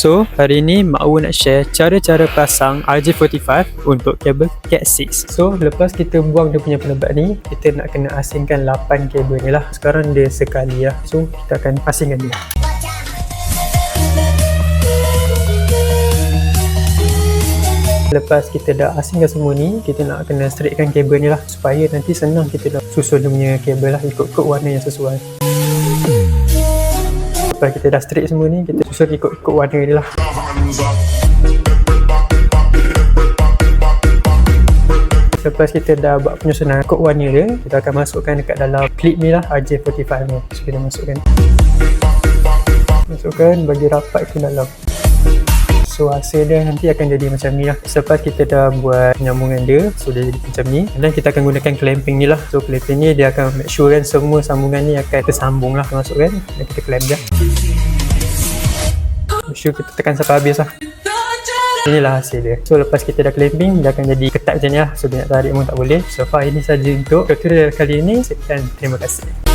So, hari ni Mak Wu nak share cara-cara pasang RJ45 untuk kabel Cat6. So, lepas kita buang dia punya pelebat ni, kita nak kena asingkan 8 kabel ni lah. Sekarang dia sekali lah. So, kita akan asingkan dia. Lepas kita dah asingkan semua ni, kita nak kena straightkan kabel ni lah supaya nanti senang kita dah susun dia punya kabel lah ikut-ikut warna yang sesuai. Lepas kita dah straight semua ni, kita susun ikut-ikut warna ni lah. Lepas kita dah buat penyusunan kod warna dia, kita akan masukkan dekat dalam klip ni lah RJ45 ni. So kita masukkan. Masukkan bagi rapat ke dalam. So hasil dia nanti akan jadi macam ni lah. Selepas kita dah buat penyambungan dia So dia jadi macam ni. Dan kita akan gunakan clamping ni lah. So clamping ni dia akan make sure kan semua sambungan ni akan tersambung lah Masuk kan. Dan kita clamp dia. Make sure kita tekan sampai habis lah. Inilah hasil dia. So lepas kita dah clamping Dia akan jadi ketat macam ni lah. So dia nak tarik pun tak boleh. So far ini saja untuk tutorial kali ini. Sekian. Terima kasih